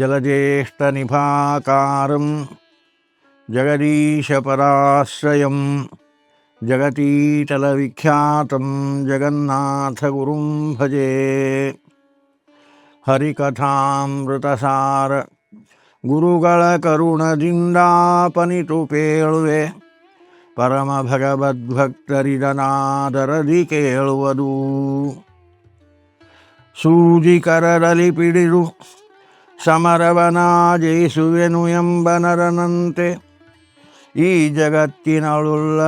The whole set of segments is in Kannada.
जलज्येष्ठनिभाकारं जगदीशपराश्रयं जगतीतलविख्यातं जगन्नाथगुरुं भजे ಹರಿಕಥಾಮೃತಸಾರ ಗುರುಗಳ ಕರುಣದಿಂದಾಪನಿತು ಪೇಳುವೆ ಪರಮ ಭಗವದ್ಭಕ್ತರಿದನಾದರದಿ ಕೇಳುವುದು ಸೂಜಿ ಕರದಲ್ಲಿ ಪಿಡಿದು ಸಮರವನ ಜಯಿಸುವೆನು ಎಂಬ ನರನಂತೆ ಈ ಜಗತ್ತಿನಳುಳ್ಳ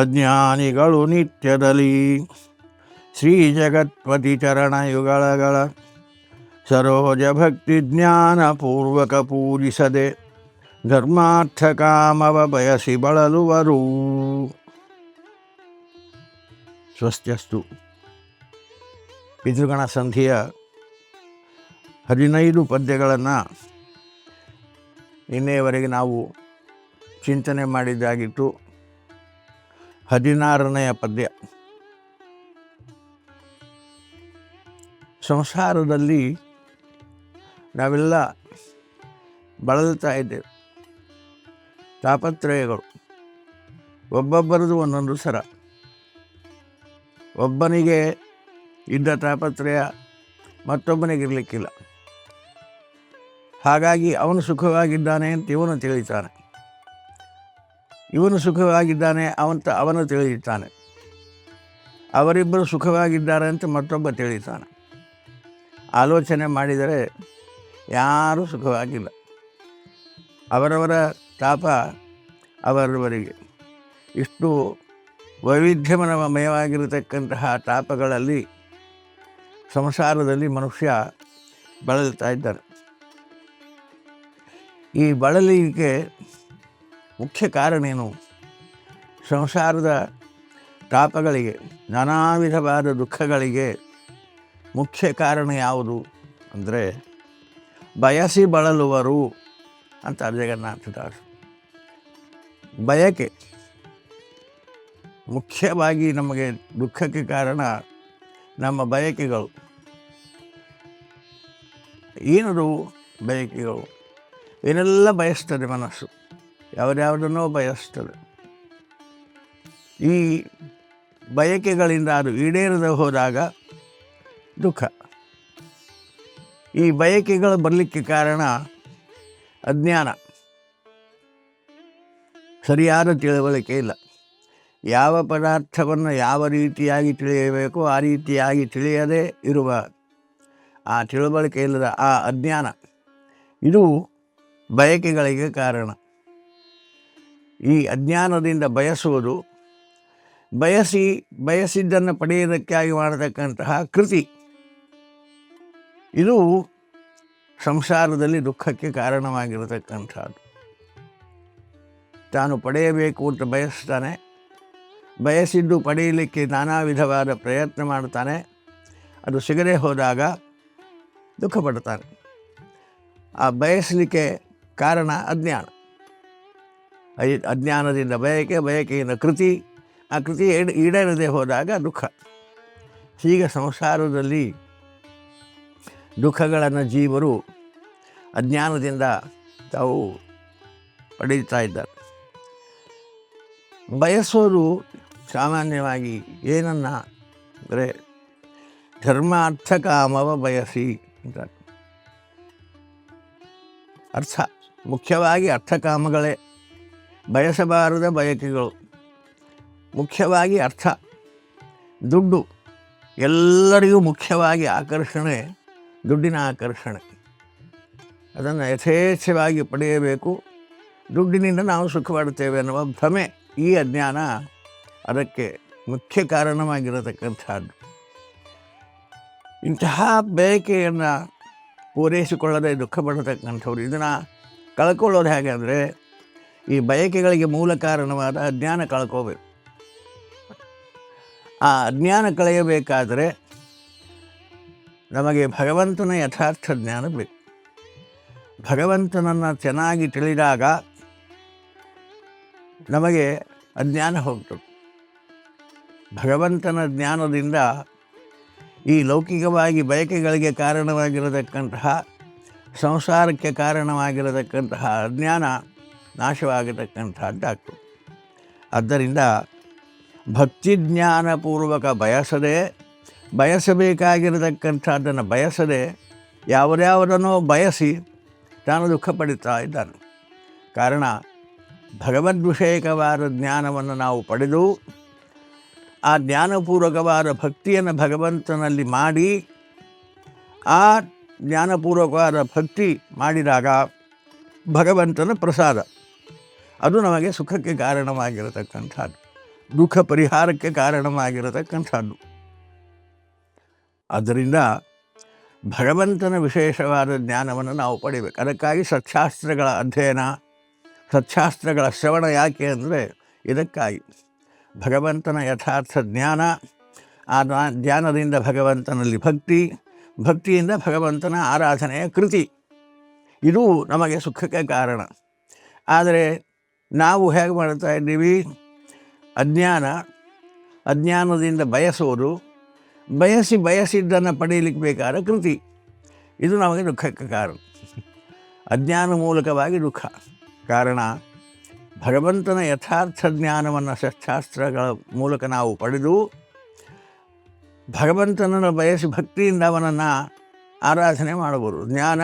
ಅಜ್ಞಾನಿಗಳು ನಿತ್ಯದಲ್ಲಿ ಶ್ರೀ ಜಗತ್ಪತಿ ಚರಣಯುಗಳಗಳ ಸರೋಜ ಭಕ್ತಿ ಜ್ಞಾನ ಪೂರ್ವಕ ಪೂಜಿಸದೆ ಧರ್ಮಾರ್ಥ ಕಾಮವ ಬಯಸಿ ಬಳಲುವರು. ಸ್ವಸ್ತ್ಯಸ್ತು. ಪಿತೃಗಣ ಸಂಧಿಯ ಹದಿನೈದು ಪದ್ಯಗಳನ್ನು ನಿನ್ನೆಯವರೆಗೆ ನಾವು ಚಿಂತನೆ ಮಾಡಿದ್ದಾಗಿತ್ತು. ಹದಿನಾರನೆಯ ಪದ್ಯ. ಸಂಸಾರದಲ್ಲಿ ನಾವೆಲ್ಲ ಬಳಲ್ತಾ ಇದ್ದೇವೆ. ತಾಪತ್ರಯಗಳು. ಒಬ್ಬೊಬ್ಬರದು ಒಂದೊಂದು ಸರ. ಒಬ್ಬನಿಗೆ ಇದ್ದ ತಾಪತ್ರಯ ಮತ್ತೊಬ್ಬನಿಗಿರಲಿಕ್ಕಿಲ್ಲ. ಹಾಗಾಗಿ ಅವನು ಸುಖವಾಗಿದ್ದಾನೆ ಅಂತ ಇವನು ತಿಳಿತಾನೆ ಇವನು ಸುಖವಾಗಿದ್ದಾನೆ ಅವಂತ ಅವನು ತಿಳಿಯುತ್ತಾನೆ. ಅವರಿಬ್ಬರು ಸುಖವಾಗಿದ್ದಾರೆ ಅಂತ ಮತ್ತೊಬ್ಬ ತಿಳಿತಾನೆ ಆಲೋಚನೆ ಮಾಡಿದರೆ ಯಾರೂ ಸುಖವಾಗಿಲ್ಲ. ಅವರವರ ತಾಪ ಅವರವರಿಗೆ. ಇಷ್ಟು ವೈವಿಧ್ಯಮಯವಾಗಿರತಕ್ಕಂತಹ ತಾಪಗಳಲ್ಲಿ, ಸಂಸಾರದಲ್ಲಿ ಮನುಷ್ಯ ಬಳಲ್ತಾ ಇದ್ದಾನೆ. ಈ ಬಳಲಿಕೆ ಮುಖ್ಯ ಕಾರಣ ಏನು? ಸಂಸಾರದ ತಾಪಗಳಿಗೆ ನಾನಾ ವಿಧವಾದ ದುಃಖಗಳಿಗೆ ಮುಖ್ಯ ಕಾರಣ ಯಾವುದು ಅಂದರೆ ಬಯಸಿ ಬಳಲುವರು ಅಂತ ಜಗನ್ನಾಥದಾಸ್ ಬಯಕೆ ಮುಖ್ಯವಾಗಿ ನಮಗೆ ದುಃಖಕ್ಕೆ ಕಾರಣ ನಮ್ಮ ಬಯಕೆಗಳು. ಏನದು ಬಯಕೆಗಳು? ಏನೆಲ್ಲ ಬಯಸ್ತದೆ ಮನಸ್ಸು? ಯಾವುದ್ಯಾವುದನ್ನೋ ಬಯಸ್ತದೆ. ಈ ಬಯಕೆಗಳಿಂದ ಅದು ಈಡೇರದೆ ಹೋದಾಗ ದುಃಖ. ಈ ಬಯಕೆಗಳು ಬರಲಿಕ್ಕೆ ಕಾರಣ ಅಜ್ಞಾನ. ಸರಿಯಾದ ತಿಳುವಳಿಕೆ ಇಲ್ಲ. ಯಾವ ಪದಾರ್ಥವನ್ನು ಯಾವ ರೀತಿಯಾಗಿ ತಿಳಿಯಬೇಕು ಆ ರೀತಿಯಾಗಿ ತಿಳಿಯದೇ ಇರುವ ಆ ತಿಳುವಳಿಕೆ ಇಲ್ಲದ ಆ ಅಜ್ಞಾನ. ಇದು ಬಯಕೆಗಳಿಗೆ ಕಾರಣ. ಈ ಅಜ್ಞಾನದಿಂದ ಬಯಸುವುದು, ಬಯಸಿ, ಬಯಸಿದ್ದನ್ನು ಪಡೆಯುವುದಕ್ಕಾಗಿ ಮಾಡತಕ್ಕಂತಹ ಕೃತಿ. ಇದು ಸಂಸಾರದಲ್ಲಿ ದುಃಖಕ್ಕೆ ಕಾರಣವಾಗಿರತಕ್ಕಂಥದ್ದು. ತಾನು ಪಡೆಯಬೇಕು ಅಂತ ಬಯಸ್ತಾನೆ, ಬಯಸಿದ್ದು ಪಡೆಯಲಿಕ್ಕೆ ನಾನಾ ವಿಧವಾದ ಪ್ರಯತ್ನ ಮಾಡ್ತಾನೆ, ಅದು ಸಿಗದೆ ಹೋದಾಗ ದುಃಖ ಪಡ್ತಾನೆ ಆ ಬಯಸಲಿಕ್ಕೆ ಕಾರಣ ಅಜ್ಞಾನ. ಅಜ್ಞಾನದಿಂದ ಬಯಕೆ, ಬಯಕೆಯಿಂದ ಕೃತಿ, ಆ ಕೃತಿ ಈಡ- ಈಡೇರದೆ ಹೋದಾಗ ದುಃಖ. ಹೀಗೆ ಸಂಸಾರದಲ್ಲಿ ದುಃಖಗಳನ್ನು ಜೀವರು ಅಜ್ಞಾನದಿಂದ ತಾವು ಪಡೀತಾ ಇದ್ದಾರೆ. ಬಯಸೋರು ಸಾಮಾನ್ಯವಾಗಿ ಏನನ್ನ ಅಂದರೆ ಧರ್ಮ ಅರ್ಥ ಕಾಮವ ಬಯಸಿ ಅಂತ. ಅರ್ಥ. ಮುಖ್ಯವಾಗಿ ಅರ್ಥಕಾಮಗಳೇ. ಬಯಸಬಾರದ ಬಯಕೆಗಳು. ಮುಖ್ಯವಾಗಿ ಅರ್ಥ. ದುಡ್ಡು ಎಲ್ಲರಿಗೂ ಮುಖ್ಯವಾಗಿ ಆಕರ್ಷಣೆ, ದುಡ್ಡಿನ ಆಕರ್ಷಣೆ. ಅದನ್ನು ಯಥೇಚ್ಛವಾಗಿ ಪಡೆಯಬೇಕು. ದುಡ್ಡಿನಿಂದ ನಾವು ಸುಖಪಡುತ್ತೇವೆ ಅನ್ನುವ ಭ್ರಮೆ ಈ ಅಜ್ಞಾನ ಅದಕ್ಕೆ ಮುಖ್ಯ ಕಾರಣವಾಗಿರತಕ್ಕಂಥದ್ದು. ಇಂತಹ ಬಯಕೆಯನ್ನು ಪೂರೈಸಿಕೊಳ್ಳದೆ ದುಃಖ ಪಡತಕ್ಕಂಥವ್ರು ಇದನ್ನು ಕಳ್ಕೊಳ್ಳೋದು ಹೇಗೆ ಈ ಬಯಕೆಗಳಿಗೆ ಮೂಲ ಕಾರಣವಾದ ಅಜ್ಞಾನ ಕಳ್ಕೋಬೇಕು. ಆ ಅಜ್ಞಾನ ಕಳೆಯಬೇಕಾದರೆ ನಮಗೆ ಭಗವಂತನ ಯಥಾರ್ಥ ಜ್ಞಾನ ಬೇಕು. ಭಗವಂತನನ್ನು ಚೆನ್ನಾಗಿ ತಿಳಿದಾಗ ನಮಗೆ ಅಜ್ಞಾನ ಹೋಗ್ತದೆ. ಭಗವಂತನ ಜ್ಞಾನದಿಂದ ಈ ಲೌಕಿಕವಾಗಿ ಬಯಕೆಗಳಿಗೆ ಕಾರಣವಾಗಿರತಕ್ಕಂತಹ ಸಂಸಾರಕ್ಕೆ ಕಾರಣವಾಗಿರತಕ್ಕಂತಹ ಅಜ್ಞಾನ ನಾಶವಾಗಿರತಕ್ಕಂಥದ್ದಾಗ್ತದೆ ಆದ್ದರಿಂದ ಭಕ್ತಿಜ್ಞಾನಪೂರ್ವಕ ಬಯಸದೆ, ಬಯಸಬೇಕಾಗಿರತಕ್ಕಂಥದ್ದನ್ನು ಬಯಸದೆ, ಯಾವುದ್ಯಾವುದನ್ನೋ ಬಯಸಿ ತಾನು ದುಃಖ ಪಡಿತಾ ಇದ್ದಾನೆ. ಕಾರಣ, ಭಗವದ್ವಿಷಯಕವಾದ ಜ್ಞಾನವನ್ನು ನಾವು ಪಡೆದು, ಆ ಜ್ಞಾನಪೂರ್ವಕವಾದ ಭಕ್ತಿಯನ್ನು ಭಗವಂತನಲ್ಲಿ ಮಾಡಿ, ಆ ಜ್ಞಾನಪೂರ್ವಕವಾದ ಭಕ್ತಿ ಮಾಡಿದಾಗ ಭಗವಂತನ ಪ್ರಸಾದ. ಅದು ನಮಗೆ ಸುಖಕ್ಕೆ ಕಾರಣವಾಗಿರತಕ್ಕಂಥದ್ದು. ದುಃಖ ಪರಿಹಾರಕ್ಕೆ ಕಾರಣವಾಗಿರತಕ್ಕಂಥದ್ದು. ಆದ್ದರಿಂದ ಭಗವಂತನ ವಿಶೇಷವಾದ ಜ್ಞಾನವನ್ನು ನಾವು ಪಡಿಬೇಕು. ಅದಕ್ಕಾಗಿ ಸತ್ಶಾಸ್ತ್ರಗಳ ಅಧ್ಯಯನ, ಸತ್ಶಾಸ್ತ್ರಗಳ ಶ್ರವಣ ಯಾಕೆ ಅಂದರೆ ಇದಕ್ಕಾಗಿ. ಭಗವಂತನ ಯಥಾರ್ಥ ಜ್ಞಾನ, ಆ ಜ್ಞಾ- ಜ್ಞಾನದಿಂದ ಭಗವಂತನಲ್ಲಿ ಭಕ್ತಿ ಭಕ್ತಿಯಿಂದ ಭಗವಂತನ ಆರಾಧನೆಯ ಕೃತಿ. ಇದು ನಮಗೆ ಸುಖಕ್ಕೆ ಕಾರಣ. ಆದರೆ ನಾವು ಹೇಗೆ ಮಾಡ್ತಾ ಇದ್ದೀವಿ? ಅಜ್ಞಾನ, ಅಜ್ಞಾನದಿಂದ ಬಯಸೋದು, ಬಯಸಿ ಬಯಸಿದ್ದನ್ನು ಪಡೆಯಲಿಕ್ಕೆ ಬೇಕಾದ ಕೃತಿ. ಇದು ನಮಗೆ ದುಃಖಕ್ಕೆ ಕಾರಣ. ಅಜ್ಞಾನ ಮೂಲಕವಾಗಿ ದುಃಖ. ಕಾರಣ, ಭಗವಂತನ ಯಥಾರ್ಥ ಜ್ಞಾನವನ್ನು ಶಾಸ್ತ್ರಗಳ ಮೂಲಕ ನಾವು ಪಡೆದು ಭಗವಂತನನ್ನು ಬಯಸಿ ಭಕ್ತಿಯಿಂದ ಅವನನ್ನು ಆರಾಧನೆ ಮಾಡಬಹುದು. ಜ್ಞಾನ,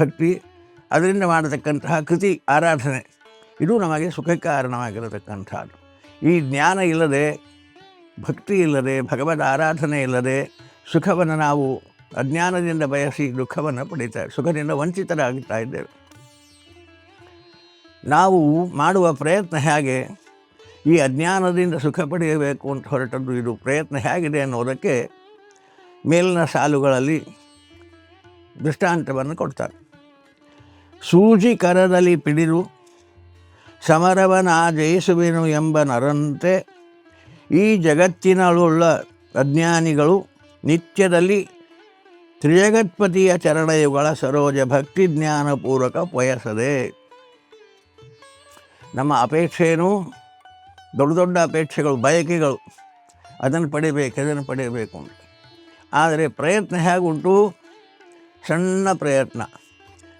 ಭಕ್ತಿ, ಅದರಿಂದ ಮಾಡತಕ್ಕಂತಹ ಕೃತಿ ಆರಾಧನೆ. ಇದು ನಮಗೆ ಸುಖಕ್ಕೆ ಕಾರಣವಾಗಿರತಕ್ಕಂಥದ್ದು. ಈ ಜ್ಞಾನ ಇಲ್ಲದೆ, ಭಕ್ತಿ ಇಲ್ಲದೆ, ಭಗವದ್ ಆರಾಧನೆ ಇಲ್ಲದೆ ಸುಖವನ್ನು ನಾವು ಅಜ್ಞಾನದಿಂದ ಬಯಸಿ ದುಃಖವನ್ನು ಪಡೀತಾ, ಸುಖದಿಂದ ವಂಚಿತರಾಗುತ್ತಾ ಇದ್ದೇವೆ. ನಾವು ಮಾಡುವ ಪ್ರಯತ್ನ ಹೇಗೆ? ಈ ಅಜ್ಞಾನದಿಂದ ಸುಖ ಪಡೆಯಬೇಕು ಅಂತ ಹೊರಟದ್ದು ಇದು ಪ್ರಯತ್ನ ಹೇಗಿದೆ ಅನ್ನೋದಕ್ಕೆ ಮೇಲಿನ ಸಾಲುಗಳಲ್ಲಿ ದೃಷ್ಟಾಂತವನ್ನು ಕೊಡ್ತಾರೆ. ಸೂಜಿ ಕರದಲ್ಲಿ ಪಿಡಿದು ಸಮರವನ ಜಯಿಸುವೆನು ಎಂಬ ನರಂತೆ ಈ ಜಗತ್ತಿನಳುಳ್ಳ ಅಜ್ಞಾನಿಗಳು ನಿತ್ಯದಲ್ಲಿ ತ್ರಿಜಗತ್ಪತಿಯ ಚರಣಯುಗಳ ಸರೋಜ ಭಕ್ತಿ ಜ್ಞಾನಪೂರ್ವಕ ಪಯಸದೆ. ನಮ್ಮ ಅಪೇಕ್ಷೆಯೂ ದೊಡ್ಡ ದೊಡ್ಡ ಅಪೇಕ್ಷೆಗಳು, ಬಯಕೆಗಳು, ಅದನ್ನು ಪಡೆಯಬೇಕು ಅದನ್ನು ಪಡೆಯಬೇಕು ಅಂತ. ಆದರೆ ಪ್ರಯತ್ನ ಹೇಗುಂಟು? ಸಣ್ಣ ಪ್ರಯತ್ನ.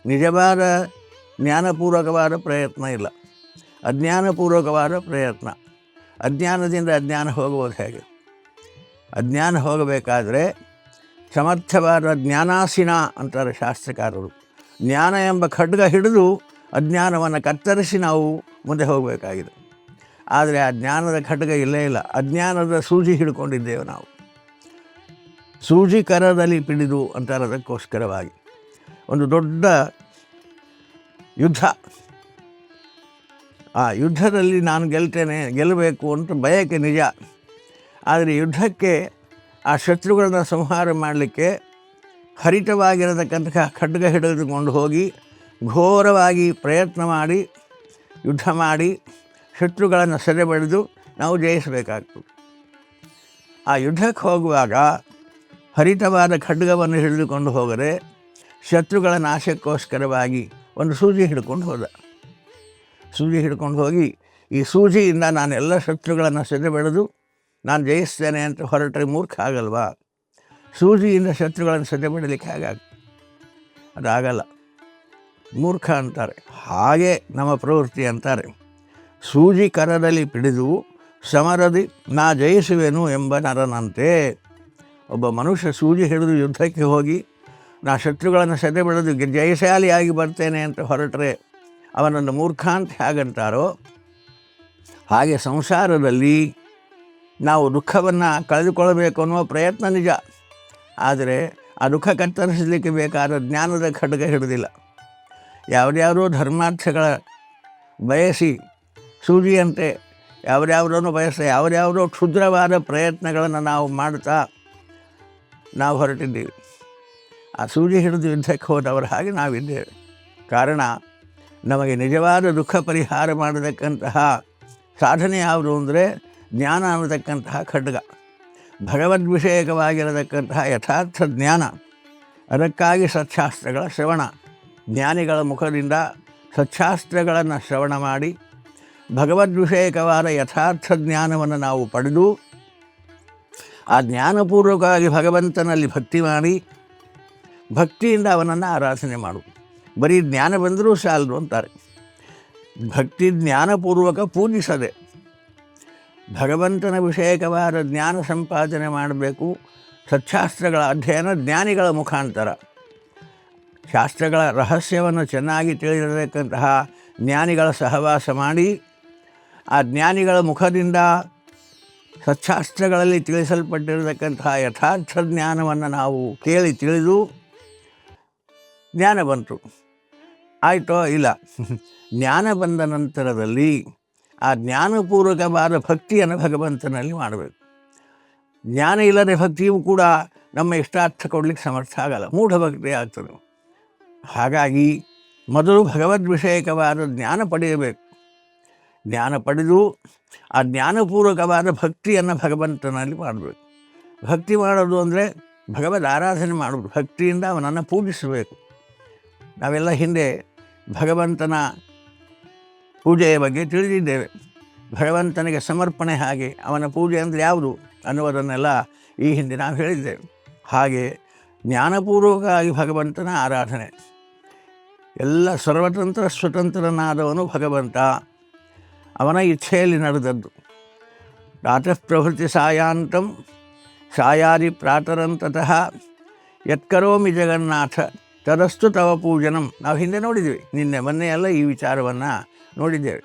ನಿಜವಾದ, ಜ್ಞಾನಪೂರ್ವಕವಾದ ಪ್ರಯತ್ನ ಇಲ್ಲ. ಅಜ್ಞಾನಪೂರ್ವಕವಾದ ಪ್ರಯತ್ನ. ಅಜ್ಞಾನದಿಂದ ಅಜ್ಞಾನ ಹೋಗುವುದು ಹೇಗೆ? ಅಜ್ಞಾನ ಹೋಗಬೇಕಾದರೆ ಸಮರ್ಥವಾದ ಜ್ಞಾನಾಸೀನ ಅಂತಾರೆ ಶಾಸ್ತ್ರಕಾರರು. ಜ್ಞಾನ ಎಂಬ ಖಡ್ಗ ಹಿಡಿದು ಅಜ್ಞಾನವನ್ನು ಕತ್ತರಿಸಿ ನಾವು ಮುಂದೆ ಹೋಗಬೇಕಾಗಿದೆ. ಆದರೆ ಆ ಜ್ಞಾನದ ಖಡ್ಗ ಇಲ್ಲೇ ಇಲ್ಲ. ಅಜ್ಞಾನದ ಸೂಜಿ ಹಿಡ್ಕೊಂಡಿದ್ದೇವೆ ನಾವು. ಸೂಜಿ ಕರದಲ್ಲಿ ಪಿಡಿದು ಅಂತಾರದಕ್ಕೋಸ್ಕರವಾಗಿ. ಒಂದು ದೊಡ್ಡ ಯುದ್ಧ. ಆ ಯುದ್ಧದಲ್ಲಿ ನಾನು ಗೆಲ್ತೇನೆ, ಗೆಲ್ಲಬೇಕು ಅಂತ ಬಯಕೆ ನಿಜ. ಆದರೆ ಯುದ್ಧಕ್ಕೆ ಆ ಶತ್ರುಗಳನ್ನು ಸಂಹಾರ ಮಾಡಲಿಕ್ಕೆ ಹರಿತವಾಗಿರತಕ್ಕಂತಹ ಖಡ್ಗ ಹಿಡಿದುಕೊಂಡು ಹೋಗಿ ಘೋರವಾಗಿ ಪ್ರಯತ್ನ ಮಾಡಿ, ಯುದ್ಧ ಮಾಡಿ ಶತ್ರುಗಳನ್ನು ಸೆರೆ ಬಡಿದು ನಾವು ಜಯಿಸಬೇಕಾಗ್ತದೆ. ಆ ಯುದ್ಧಕ್ಕೆ ಹೋಗುವಾಗ ಹರಿತವಾದ ಖಡ್ಗವನ್ನು ಹಿಡಿದುಕೊಂಡು ಹೋಗದೆ ಶತ್ರುಗಳ ನಾಶಕ್ಕೋಸ್ಕರವಾಗಿ ಒಂದು ಸೂಜಿ ಹಿಡ್ಕೊಂಡು ಹೋದ. ಸೂಜಿ ಹಿಡ್ಕೊಂಡು ಹೋಗಿ, ಈ ಸೂಜಿಯಿಂದ ನಾನು ಎಲ್ಲ ಶತ್ರುಗಳನ್ನು ಸೆರೆ ಬೆಳೆದು ನಾನು ಜಯಿಸ್ತೇನೆ ಅಂತ ಹೊರಟ್ರೆ ಮೂರ್ಖ ಆಗಲ್ವಾ? ಸೂಜಿಯಿಂದ ಶತ್ರುಗಳನ್ನು ಸೆರೆ ಬಿಡಲಿಕ್ಕೆ ಹೇಗಾಗ? ಅದಾಗಲ್ಲ. ಮೂರ್ಖ ಅಂತಾರೆ. ಹಾಗೆ ನಮ್ಮ ಪ್ರವೃತ್ತಿ ಅಂತಾರೆ. ಸೂಜಿ ಕರದಲ್ಲಿ ಪಿಡಿದು ಸಮರದಿ ನಾ ಜಯಿಸುವೆನು ಎಂಬ ನರನಂತೆ. ಒಬ್ಬ ಮನುಷ್ಯ ಸೂಜಿ ಹಿಡಿದು ಯುದ್ಧಕ್ಕೆ ಹೋಗಿ, ನಾ ಶತ್ರುಗಳನ್ನು ಸದೆ ಬಿಡದು ಜಯಶಾಲಿಯಾಗಿ ಬರ್ತೇನೆ ಅಂತ ಹೊರಟರೆ ಅವನನ್ನು ಮೂರ್ಖ ಅಂತ ಹೇಗಂತಾರೋ? ಹಾಗೆ ಸಂಸಾರದಲ್ಲಿ ನಾವು ದುಃಖವನ್ನು ಕಳೆದುಕೊಳ್ಳಬೇಕು ಅನ್ನುವ ಪ್ರಯತ್ನ ನಿಜ. ಆದರೆ ಆ ದುಃಖ ಕತ್ತರಿಸಲಿಕ್ಕೆ ಬೇಕಾದ ಜ್ಞಾನದ ಖಡ್ಗ ಹಿಡಿದಿಲ್ಲ. ಯಾವುದ್ಯಾವುದೋ ಧರ್ಮಾರ್ಥಗಳ ಬಯಸಿ ಸೂಜಿಯಂತೆ ಯಾವುದ್ಯಾವುದನ್ನು ಬಯಸ, ಯಾವುದ್ಯಾವುದೋ ಕ್ಷುದ್ರವಾದ ಪ್ರಯತ್ನಗಳನ್ನು ನಾವು ಮಾಡ್ತಾ ನಾವು ಹೊರಟಿದ್ದೀವಿ. ಆ ಸೂಜಿ ಹಿಡಿದು ಯುದ್ಧಕ್ಕೆ ಹೋದವರ ಹಾಗೆ ನಾವಿದ್ದೇವೆ. ಕಾರಣ, ನಮಗೆ ನಿಜವಾದ ದುಃಖ ಪರಿಹಾರ ಮಾಡತಕ್ಕಂತಹ ಸಾಧನೆ ಯಾವುದು ಅಂದರೆ ಜ್ಞಾನ ಅನ್ನತಕ್ಕಂತಹ ಖಡ್ಗ. ಭಗವದ್ವಿಷಯಕವಾಗಿರತಕ್ಕಂತಹ ಯಥಾರ್ಥ ಜ್ಞಾನ. ಅದಕ್ಕಾಗಿ ಸತ್ಶಾಸ್ತ್ರಗಳ ಶ್ರವಣ. ಜ್ಞಾನಿಗಳ ಮುಖದಿಂದ ಸತ್ಶಾಸ್ತ್ರಗಳನ್ನು ಶ್ರವಣ ಮಾಡಿ ಭಗವದ್ವಿಷಯಕವಾದ ಯಥಾರ್ಥ ಜ್ಞಾನವನ್ನು ನಾವು ಪಡೆದು ಆ ಜ್ಞಾನಪೂರ್ವಕವಾಗಿ ಭಗವಂತನಲ್ಲಿ ಭಕ್ತಿ ಮಾಡಿ ಭಕ್ತಿಯಿಂದ ಅವನನ್ನು ಆರಾಧನೆ ಮಾಡು. ಬರೀ ಜ್ಞಾನ ಬಂದರೂ ಸಾಲದು ಅಂತಾರೆ. ಭಕ್ತಿ ಜ್ಞಾನಪೂರ್ವಕ ಪೂಜಿಸದೆ ಭಗವಂತನ ವಿಷಯಕವಾದ ಜ್ಞಾನ ಸಂಪಾದನೆ ಮಾಡಬೇಕು. ಸತ್ಶಾಸ್ತ್ರಗಳ ಅಧ್ಯಯನ ಜ್ಞಾನಿಗಳ ಮುಖಾಂತರ. ಶಾಸ್ತ್ರಗಳ ರಹಸ್ಯವನ್ನು ಚೆನ್ನಾಗಿ ತಿಳಿದಿರತಕ್ಕಂತಹ ಜ್ಞಾನಿಗಳ ಸಹವಾಸ ಮಾಡಿ ಆ ಜ್ಞಾನಿಗಳ ಮುಖದಿಂದ ಸತ್ಶಾಸ್ತ್ರಗಳಲ್ಲಿ ತಿಳಿಸಲ್ಪಟ್ಟಿರತಕ್ಕಂತಹ ಯಥಾರ್ಥ ಜ್ಞಾನವನ್ನು ನಾವು ಕೇಳಿ ತಿಳಿದು ಜ್ಞಾನ ಬಂತು. ಆಯಿತೋ ಇಲ್ಲ? ಜ್ಞಾನ ಬಂದ ನಂತರದಲ್ಲಿ ಆ ಜ್ಞಾನಪೂರ್ವಕವಾದ ಭಕ್ತಿಯನ್ನು ಭಗವಂತನಲ್ಲಿ ಮಾಡಬೇಕು. ಜ್ಞಾನ ಇಲ್ಲದೆ ಭಕ್ತಿಯೂ ಕೂಡ ನಮ್ಮ ಇಷ್ಟಾರ್ಥ ಕೊಡಲಿಕ್ಕೆ ಸಮರ್ಥ ಆಗಲ್ಲ. ಮೂಢ ಭಕ್ತಿ ಆಗ್ತದೆ. ಹಾಗಾಗಿ ಮೊದಲು ಭಗವದ್ ವಿಷಯಕವಾದ ಜ್ಞಾನ ಪಡೆಯಬೇಕು. ಜ್ಞಾನ ಪಡೆದು ಆ ಜ್ಞಾನಪೂರ್ವಕವಾದ ಭಕ್ತಿಯನ್ನು ಭಗವಂತನಲ್ಲಿ ಮಾಡಬೇಕು. ಭಕ್ತಿ ಮಾಡೋದು ಅಂದರೆ ಭಗವದ್ ಆರಾಧನೆ ಮಾಡೋದು ಭಕ್ತಿಯಿಂದ ಅವನನ್ನು ಪೂಜಿಸಬೇಕು. ನಾವೆಲ್ಲ ಹಿಂದೆ ಭಗವಂತನ ಪೂಜೆಯ ಬಗ್ಗೆ ತಿಳಿದಿದ್ದೇವೆ. ಭಗವಂತನಿಗೆ ಸಮರ್ಪಣೆ ಹಾಗೆ ಅವನ ಪೂಜೆ ಅಂದರೆ ಯಾವುದು ಅನ್ನುವುದನ್ನೆಲ್ಲ ಈ ಹಿಂದೆ ನಾವು ಹೇಳಿದ್ದೇವೆ. ಹಾಗೆ ಜ್ಞಾನಪೂರ್ವಕವಾಗಿ ಭಗವಂತನ ಆರಾಧನೆ. ಎಲ್ಲ ಸರ್ವತಂತ್ರ ಸ್ವತಂತ್ರನಾದವನು ಭಗವಂತ. ಅವನ ಇಚ್ಛೆಯಲ್ಲಿ ನಡೆದದ್ದು. ಪ್ರಾತಃ ಪ್ರಭೃತಿ ಸಾಯಾಂತಂ ಸಾಯಾದಿ ಪ್ರಾತರಂತತಃ ಯತ್ಕರೋಮಿ ಜಗನ್ನಾಥ, ತದಸ್ತು ತವ ಪೂಜನಂ. ನಾವು ಹಿಂದೆ ನೋಡಿದ್ದೀವಿ ನಿನ್ನೆ ಮೊನ್ನೆ ಎಲ್ಲ ಈ ವಿಚಾರವನ್ನು ನೋಡಿದ್ದೇವೆ.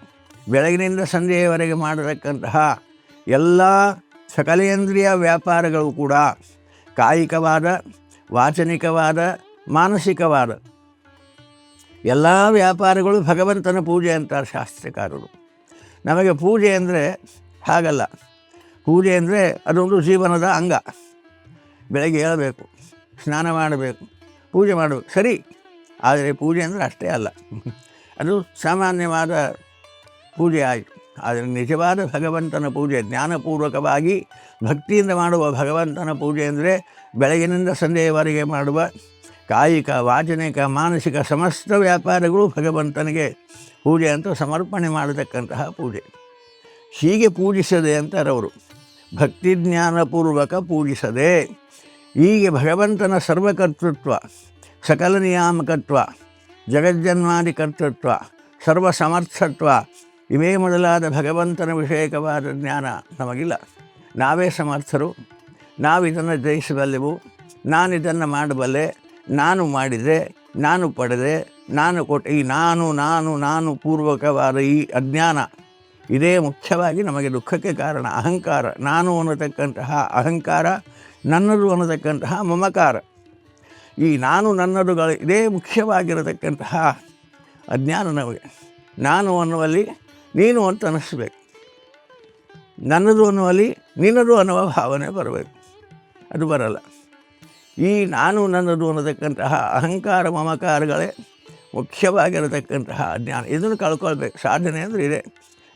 ಬೆಳಗಿನಿಂದ ಸಂಜೆಯವರೆಗೆ ಮಾಡತಕ್ಕಂತಹ ಎಲ್ಲ ಸಕಲೇಂದ್ರಿಯ ವ್ಯಾಪಾರಗಳು ಕೂಡ ಕಾಯಿಕವಾದ, ವಾಚನಿಕವಾದ, ಮಾನಸಿಕವಾದ ಎಲ್ಲ ವ್ಯಾಪಾರಗಳು ಭಗವಂತನ ಪೂಜೆ ಅಂತಾರೆ ಶಾಸ್ತ್ರಕಾರರು. ನಮಗೆ ಪೂಜೆ ಅಂದರೆ ಹಾಗಲ್ಲ. ಪೂಜೆ ಅಂದರೆ ಅದೊಂದು ಜೀವನದ ಅಂಗ. ಬೆಳಗ್ಗೆ ಏಳಬೇಕು, ಸ್ನಾನ ಮಾಡಬೇಕು, ಪೂಜೆ ಮಾಡಬೇಕು. ಸರಿ, ಆದರೆ ಪೂಜೆ ಅಂದರೆ ಅಷ್ಟೇ ಅಲ್ಲ. ಅದು ಸಾಮಾನ್ಯವಾದ ಪೂಜೆ ಆಯಿತು. ಆದರೆ ನಿಜವಾದ ಭಗವಂತನ ಪೂಜೆ, ಜ್ಞಾನಪೂರ್ವಕವಾಗಿ ಭಕ್ತಿಯಿಂದ ಮಾಡುವ ಭಗವಂತನ ಪೂಜೆ ಅಂದರೆ ಬೆಳಗಿನಿಂದ ಸಂಜೆಯವರೆಗೆ ಮಾಡುವ ಕಾಯಿಕ, ವಾಚನಿಕ, ಮಾನಸಿಕ ಸಮಸ್ತ ವ್ಯಾಪಾರಗಳು ಭಗವಂತನಿಗೆ ಪೂಜೆ ಅಂತ ಸಮರ್ಪಣೆ ಮಾಡತಕ್ಕಂತಹ ಪೂಜೆ. ಹೀಗೆ ಪೂಜಿಸದೆ ಅಂತಾರವರು ಭಕ್ತಿ ಜ್ಞಾನಪೂರ್ವಕ ಪೂಜಿಸದೆ, ಹೀಗೆ ಭಗವಂತನ ಸರ್ವಕರ್ತೃತ್ವ, ಸಕಲ ನಿಯಾಮಕತ್ವ, ಜಗಜ್ಜನ್ಮಾದಿ ಕರ್ತೃತ್ವ, ಸರ್ವ ಸಮರ್ಥತ್ವ, ಇವೇ ಮೊದಲಾದ ಭಗವಂತನ ವಿಷಯಕವಾದ ಜ್ಞಾನ ನಮಗಿಲ್ಲ. ನಾವೇ ಸಮರ್ಥರು. ನಾವು ಇದನ್ನು ಜಯಿಸಬಲ್ಲೆವು. ನಾನು ಇದನ್ನು ಮಾಡಬಲ್ಲೆ. ನಾನು ಮಾಡಿದೆ. ನಾನು ಪಡೆದೆ, ನಾನು ಕೊಟ್ಟೆ, ಈ ನಾನು ನಾನು ನಾನು ಪೂರ್ವಕವಾದ ಈ ಅಜ್ಞಾನ, ಇದೇ ಮುಖ್ಯವಾಗಿ ನಮಗೆ ದುಃಖಕ್ಕೆ ಕಾರಣ, ಅಹಂಕಾರ. ನಾನು ಅನ್ನತಕ್ಕಂತಹ ಅಹಂಕಾರ, ನನ್ನದು ಅನ್ನತಕ್ಕಂತಹ ಮಮಕಾರ. ಈ ನಾನು ನನ್ನದುಗಳು ಇದೇ ಮುಖ್ಯವಾಗಿರತಕ್ಕಂತಹ ಅಜ್ಞಾನ ನಮಗೆ. ನಾನು ಅನ್ನುವಲ್ಲಿ ನೀನು ಅಂತ ಅನ್ನಿಸ್ಬೇಕು ನನ್ನದು ಅನ್ನುವಲ್ಲಿ ನಿನ್ನದು ಅನ್ನುವ ಭಾವನೆ ಬರಬೇಕು. ಅದು ಬರಲ್ಲ. ಈ ನಾನು ನನ್ನದು ಅನ್ನತಕ್ಕಂತಹ ಅಹಂಕಾರ ಮಮಕಾರಗಳೇ ಮುಖ್ಯವಾಗಿರತಕ್ಕಂತಹ ಅಜ್ಞಾನ ಇದನ್ನು ಕಳ್ಕೊಳ್ಬೇಕು. ಸಾಧನೆ ಅಂದರೆ ಇದೆ.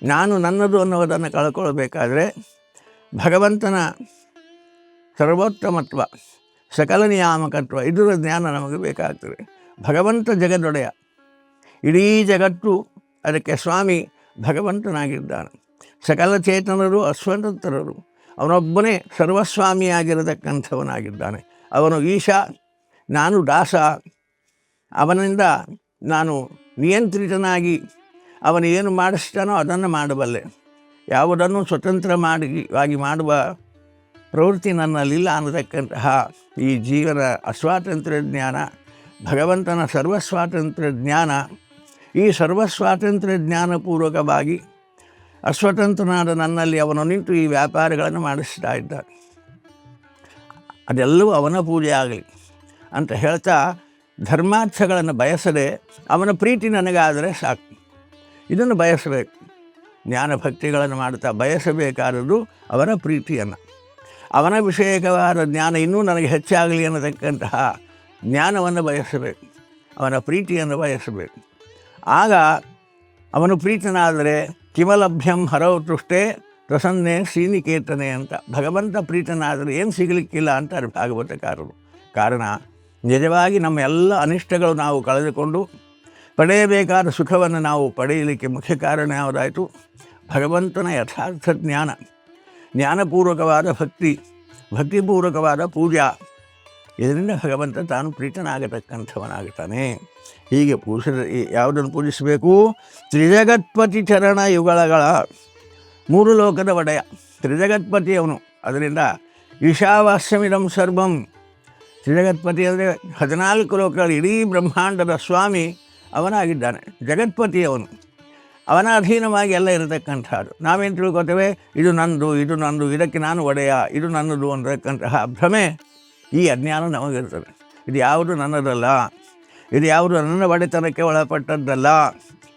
ನಾನು ನನ್ನದು ಅನ್ನೋದನ್ನು ಕಳ್ಕೊಳ್ಬೇಕಾದ್ರೆ ಭಗವಂತನ ಸರ್ವೋತ್ತಮತ್ವ, ಸಕಲ ನಿಯಾಮಕತ್ವ, ಇದರ ಜ್ಞಾನ ನಮಗೆ ಬೇಕಾಗ್ತದೆ. ಭಗವಂತ ಜಗದೊಡೆಯ. ಇಡೀ ಜಗತ್ತು ಅದಕ್ಕೆ ಸ್ವಾಮಿ ಭಗವಂತನಾಗಿದ್ದಾನೆ. ಸಕಲ ಚೇತನರು ಅಸ್ವತಂತ್ರರು ಅವನೊಬ್ಬನೇ ಸರ್ವಸ್ವಾಮಿಯಾಗಿರತಕ್ಕಂಥವನಾಗಿದ್ದಾನೆ. ಅವನು ಈಶ, ನಾನು ದಾಸ, ಅವನಿಂದ ನಾನು ನಿಯಂತ್ರಿತನಾಗಿ ಅವನು ಏನು ಮಾಡಿಸ್ತಾನೋ ಅದನ್ನು ಮಾಡಬಲ್ಲೆ ಯಾವುದನ್ನು ಸ್ವತಂತ್ರ ಮಾಡಿ, ಆಗಿ ಮಾಡುವ ಪ್ರವೃತ್ತಿ ನನ್ನಲ್ಲಿಲ್ಲ ಅನ್ನತಕ್ಕಂತಹ ಈ ಜೀವನ ಅಸ್ವಾತಂತ್ರ್ಯ ಜ್ಞಾನ ಭಗವಂತನ ಸರ್ವಸ್ವಾತಂತ್ರ್ಯ ಜ್ಞಾನ ಈ ಸರ್ವಸ್ವಾತಂತ್ರ್ಯ ಜ್ಞಾನಪೂರ್ವಕವಾಗಿ ಅಸ್ವತಂತ್ರನಾದ ನನ್ನಲ್ಲಿ ಅವನು ನಿಂತು ಈ ವ್ಯಾಪಾರಗಳನ್ನು ಮಾಡಿಸ್ತಾ ಇದ್ದಾನೆ. ಅದೆಲ್ಲವೂ ಅವನ ಪೂಜೆ ಆಗಲಿ ಅಂತ ಹೇಳ್ತಾ ಧರ್ಮಾರ್ಥಗಳನ್ನು ಬಯಸದೆ ಅವನ ಪ್ರೀತಿ ನನಗಾದರೆ ಸಾಕು. ಇದನ್ನು ಬಯಸಬೇಕು. ಜ್ಞಾನ ಭಕ್ತಿಗಳನ್ನು ಮಾಡ್ತಾ ಬಯಸಬೇಕಾದದ್ದು ಅವನ ಪ್ರೀತಿಯನ್ನು. ಅವನ ವಿಷಯಕವಾದ ಜ್ಞಾನ ಇನ್ನೂ ನನಗೆ ಹೆಚ್ಚಾಗಲಿ ಅನ್ನತಕ್ಕಂತಹ ಜ್ಞಾನವನ್ನು ಬಯಸಬೇಕು. ಅವನ ಪ್ರೀತಿಯನ್ನು ಬಯಸಬೇಕು. ಆಗ ಅವನು ಪ್ರೀತನಾದರೆ ಕಿಮಲಭ್ಯಂ ಹರವು ತೃಷ್ಟೇ ಪ್ರಸನ್ನೆ ಶ್ರೀನಿಕೇತನೆ ಅಂತ, ಭಗವಂತ ಪ್ರೀತನಾದರೆ ಏನು ಸಿಗಲಿಕ್ಕಿಲ್ಲ ಅಂತಾರೆ ಭಾಗವತಕಾರರು. ಕಾರಣ, ನಿಜವಾಗಿ ನಮ್ಮ ಎಲ್ಲ ಅನಿಷ್ಟಗಳು ನಾವು ಕಳೆದುಕೊಂಡು ಪಡೆಯಬೇಕಾದ ಸುಖವನ್ನು ನಾವು ಪಡೆಯಲಿಕ್ಕೆ ಮುಖ್ಯ ಕಾರಣ ಯಾವುದಾಯಿತು? ಭಗವಂತನ ಯಥಾರ್ಥ ಜ್ಞಾನ. ಜ್ಞಾನಪೂರ್ವಕವಾದ ಭಕ್ತಿ, ಭಕ್ತಿಪೂರ್ವಕವಾದ ಪೂಜಾ. ಇದರಿಂದ ಭಗವಂತ ತಾನು ಪ್ರೀತನಾಗತಕ್ಕಂಥವನಾಗುತ್ತಾನೆ ಹೀಗೆ ಪೂಜಿಸ ಯಾವುದನ್ನು ಪೂಜಿಸಬೇಕು? ತ್ರಿಜಗತ್ಪತಿ ಚರಣ ಯುಗಳಗಳ ಮೂರು ಲೋಕದ ಒಡೆಯ ತ್ರಿಜಗತ್ಪತಿ ಅವನು ಅದರಿಂದ ಈಶಾವಾಸ್ಯಮಿದಂ ಸರ್ವಂ. ತ್ರಿಜಗತ್ಪತಿ ಅಂದರೆ ಹದಿನಾಲ್ಕು ಲೋಕಗಳಲ್ಲಿ ಇಡೀ ಬ್ರಹ್ಮಾಂಡದ ಸ್ವಾಮಿ ಅವನಾಗಿದ್ದಾನೆ, ಜಗತ್ಪತಿಯವನು. ಅವನ ಅಧೀನವಾಗಿ ಎಲ್ಲ ಇರತಕ್ಕಂಥದ್ದು. ನಾವೇನು ತಿಳ್ಕೊತೇವೆ? ಇದು ನಂದು ಇದು ನಂದು, ಇದಕ್ಕೆ ನಾನು ಒಡೆಯ, ಇದು ನನ್ನದು ಅಂತಕ್ಕಂತಹ ಭ್ರಮೆ ಈ ಅಜ್ಞಾನ ನಮಗಿರ್ತದೆ. ಇದು ಯಾವುದು ನನ್ನದಲ್ಲ, ಇದು ಯಾವುದು ನನ್ನ ಒಡೆತನಕ್ಕೆ ಒಳಪಟ್ಟದ್ದಲ್ಲ,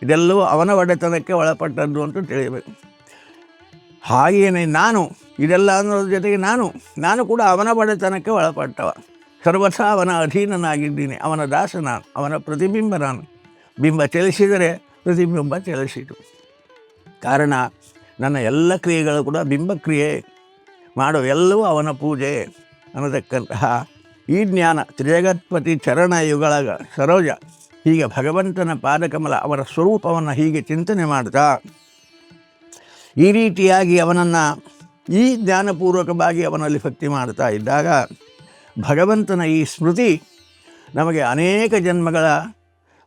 ಇದೆಲ್ಲವೂ ಅವನ ಒಡೆತನಕ್ಕೆ ಒಳಪಟ್ಟದ್ದು ಅಂತ ತಿಳಿಯಬೇಕು. ಹಾಗೇನೆ ನಾನು, ಇದೆಲ್ಲ ಅನ್ನೋದ್ರ ಜೊತೆಗೆ ನಾನು ನಾನು ಕೂಡ ಅವನ ಬಡತನಕ್ಕೆ ಒಳಪಟ್ಟವ. ಸರ್ವಥ ಅವನ ಅಧೀನನಾಗಿದ್ದೀನಿ, ಅವನ ದಾಸ ನಾನು ಅವನ ಪ್ರತಿಬಿಂಬ ನಾನು ಬಿಂಬ ಚಲಿಸಿದರೆ ಪ್ರತಿಬಿಂಬ ಚಲಿಸಿತು. ಕಾರಣ, ನನ್ನ ಎಲ್ಲ ಕ್ರಿಯೆಗಳು ಕೂಡ ಬಿಂಬಕ್ರಿಯೆ. ಮಾಡೋ ಎಲ್ಲವೂ ಅವನ ಪೂಜೆ ಅನ್ನತಕ್ಕಂತಹ ಈ ಜ್ಞಾನ ತ್ರಿಜಗತ್ಪತಿ ಚರಣ ಯುಗಳ ಸರೋಜ ಹೀಗೆ ಭಗವಂತನ ಪಾದಕಮಲ ಅವರ ಸ್ವರೂಪವನ್ನು ಹೀಗೆ ಚಿಂತನೆ ಮಾಡ್ತಾ ಈ ರೀತಿಯಾಗಿ ಅವನನ್ನು ಈ ಜ್ಞಾನಪೂರ್ವಕವಾಗಿ ಅವನಲ್ಲಿ ಭಕ್ತಿ ಮಾಡ್ತಾ ಇದ್ದಾಗ ಭಗವಂತನ ಈ ಸ್ಮೃತಿ ನಮಗೆ ಅನೇಕ ಜನ್ಮಗಳ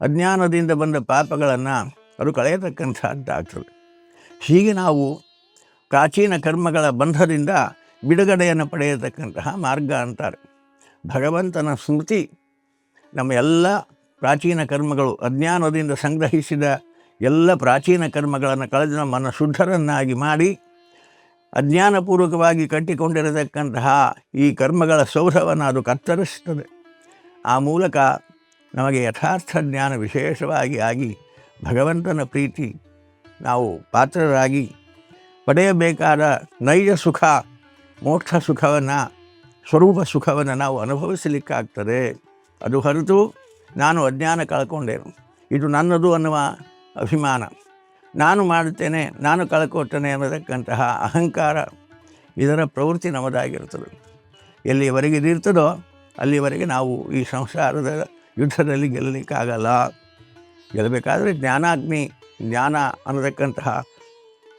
ಅಜ್ಞಾನದಿಂದ ಬಂದ ಪಾಪಗಳನ್ನು ಅದು ಕಳೆಯತಕ್ಕಂಥದ್ದಾಗ್ತದೆ ಹೀಗೆ ನಾವು ಪ್ರಾಚೀನ ಕರ್ಮಗಳ ಬಂಧದಿಂದ ಬಿಡುಗಡೆಯನ್ನು ಪಡೆಯತಕ್ಕಂತಹ ಮಾರ್ಗ ಅಂತಾರೆ. ಭಗವಂತನ ಸ್ಮೃತಿ ನಮ್ಮ ಎಲ್ಲ ಪ್ರಾಚೀನ ಕರ್ಮಗಳು ಅಜ್ಞಾನದಿಂದ ಸಂಗ್ರಹಿಸಿದ ಎಲ್ಲ ಪ್ರಾಚೀನ ಕರ್ಮಗಳನ್ನು ಕಳೆದು ನಮ್ಮನ್ನು ಶುದ್ಧರನ್ನಾಗಿ ಮಾಡಿ ಅಜ್ಞಾನಪೂರ್ವಕವಾಗಿ ಕಟ್ಟಿಕೊಂಡಿರತಕ್ಕಂತಹ ಈ ಕರ್ಮಗಳ ಸೌಧವನ್ನು ಅದು ಕತ್ತರಿಸ್ತದೆ. ಆ ಮೂಲಕ ನಮಗೆ ಯಥಾರ್ಥ ಜ್ಞಾನ ವಿಶೇಷವಾಗಿ ಆಗಿ ಭಗವಂತನ ಪ್ರೀತಿ ನಾವು ಪಾತ್ರರಾಗಿ ಪಡೆಯಬೇಕಾದ ನೈಜ ಸುಖ, ಮೋಕ್ಷ ಸುಖವನ್ನು, ಸ್ವರೂಪ ಸುಖವನ್ನು ನಾವು ಅನುಭವಿಸಲಿಕ್ಕಾಗ್ತದೆ. ಅದು ಹೊರತು ನಾನು ಅಜ್ಞಾನ ಕಳ್ಕೊಂಡೇನು? ಇದು ನನ್ನದು ಅನ್ನುವ ಅಭಿಮಾನ. ನಾನು ಮಾಡುತ್ತೇನೆ, ನಾನು ಕಳ್ಕೊಳ್ತೇನೆ ಅನ್ನತಕ್ಕಂತಹ ಅಹಂಕಾರ ಇದರ ಪ್ರವೃತ್ತಿ ನಮ್ಮದಾಗಿರ್ತದೆ ಎಲ್ಲಿಯವರೆಗೆ ಇದಿರ್ತದೋ ಅಲ್ಲಿವರೆಗೆ ನಾವು ಈ ಸಂಸಾರದ ಯುದ್ಧದಲ್ಲಿ ಗೆಲ್ಲಲಿಕ್ಕಾಗಲ್ಲ. ಗೆಲ್ಲಬೇಕಾದರೆ ಜ್ಞಾನಾಗ್ನಿ, ಜ್ಞಾನ ಅನ್ನತಕ್ಕಂತಹ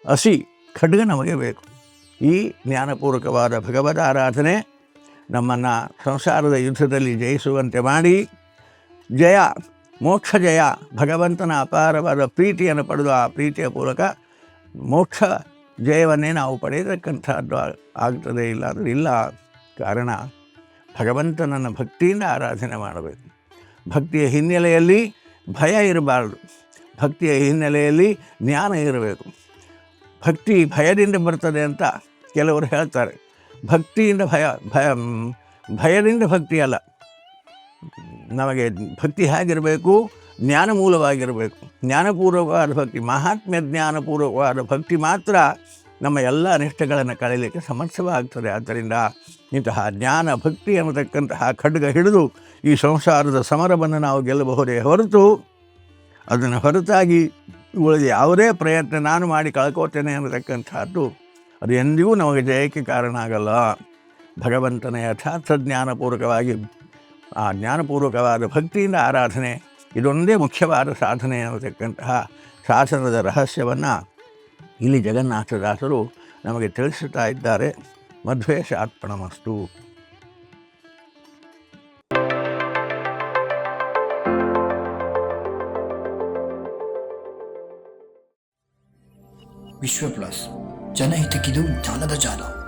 ಹಸಿ ಖಡ್ಗ ನಮಗೆ ಬೇಕು. ಈ ಜ್ಞಾನಪೂರ್ವಕವಾದ ಭಗವದ ಆರಾಧನೆ ನಮ್ಮನ್ನು ಸಂಸಾರದ ಯುದ್ಧದಲ್ಲಿ ಜಯಿಸುವಂತೆ ಮಾಡಿ, ಜಯ ಮೋಕ್ಷ ಜಯ ಭಗವಂತನ ಅಪಾರವಾದ ಪ್ರೀತಿಯನ್ನು ಪಡೆದು ಆ ಪ್ರೀತಿಯ ಪೂರಕ ಮೋಕ್ಷ ಜಯವನ್ನೇ ನಾವು ಪಡೆಯತಕ್ಕಂಥದ್ದು ಆಗ್ತದೆ ಇಲ್ಲ ಅಂದರೆ ಇಲ್ಲ. ಕಾರಣ ಭಗವಂತನನ್ನು ಭಕ್ತಿಯಿಂದ ಆರಾಧನೆ ಮಾಡಬೇಕು. ಭಕ್ತಿಯ ಹಿನ್ನೆಲೆಯಲ್ಲಿ ಭಯ ಇರಬಾರ್ದು. ಭಕ್ತಿಯ ಹಿನ್ನೆಲೆಯಲ್ಲಿ ಜ್ಞಾನ ಇರಬೇಕು. ಭಕ್ತಿ ಭಯದಿಂದ ಬರ್ತದೆ ಅಂತ ಕೆಲವರು ಹೇಳ್ತಾರೆ. ಭಕ್ತಿಯಿಂದ ಭಯ ಭಯ ಭಯದಿಂದ ಭಕ್ತಿ ಅಲ್ಲ ನಮಗೆ ಭಕ್ತಿ ಹೇಗಿರಬೇಕು? ಜ್ಞಾನಮೂಲವಾಗಿರಬೇಕು. ಜ್ಞಾನಪೂರ್ವಕವಾದ ಭಕ್ತಿ, ಮಹಾತ್ಮ್ಯ ಜ್ಞಾನಪೂರ್ವಕವಾದ ಭಕ್ತಿ ಮಾತ್ರ ನಮ್ಮ ಎಲ್ಲ ಅನಿಷ್ಟಗಳನ್ನು ಕಳೆಯಲಿಕ್ಕೆ ಸಮರ್ಥವಾಗ್ತದೆ. ಆದ್ದರಿಂದ ಇಂತಹ ಜ್ಞಾನ ಭಕ್ತಿ ಅನ್ನತಕ್ಕಂತಹ ಖಡ್ಗ ಹಿಡಿದು ಈ ಸಂಸಾರದ ಸಮರವನ್ನು ನಾವು ಗೆಲ್ಲಬಹುದೇ ಹೊರತು ಅದನ್ನು ಹೊರತಾಗಿ ಉಳಿದ ಯಾವುದೇ ಪ್ರಯತ್ನ ನಾನು ಮಾಡಿ ಕಳ್ಕೋತೇನೆ ಅನ್ನತಕ್ಕಂಥದ್ದು ಅದು ಎಂದಿಗೂ ನಮಗೆ ಜಯಕ್ಕೆ ಕಾರಣ ಆಗಲ್ಲ. ಭಗವಂತನ ಯಥಾರ್ಥ ಜ್ಞಾನಪೂರ್ವಕವಾಗಿ ಆ ಜ್ಞಾನಪೂರ್ವಕವಾದ ಭಕ್ತಿಯಿಂದ ಆರಾಧನೆ, ಇದೊಂದೇ ಮುಖ್ಯವಾದ ಸಾಧನೆ ಅನ್ನತಕ್ಕಂತಹ ಶಾಸನದ ರಹಸ್ಯವನ್ನು ಇಲ್ಲಿ ಜಗನ್ನಾಥದಾಸರು ನಮಗೆ ತಿಳಿಸುತ್ತಾ ಇದ್ದಾರೆ. ಮಧ್ವೇಶಾರ್ಪಣಮಸ್ತು. ವಿಶ್ವ ಪ್ಲಸ್ ಜನಹಿತಕ್ಕಿದು ಜಾಲದ ಜಾಲ.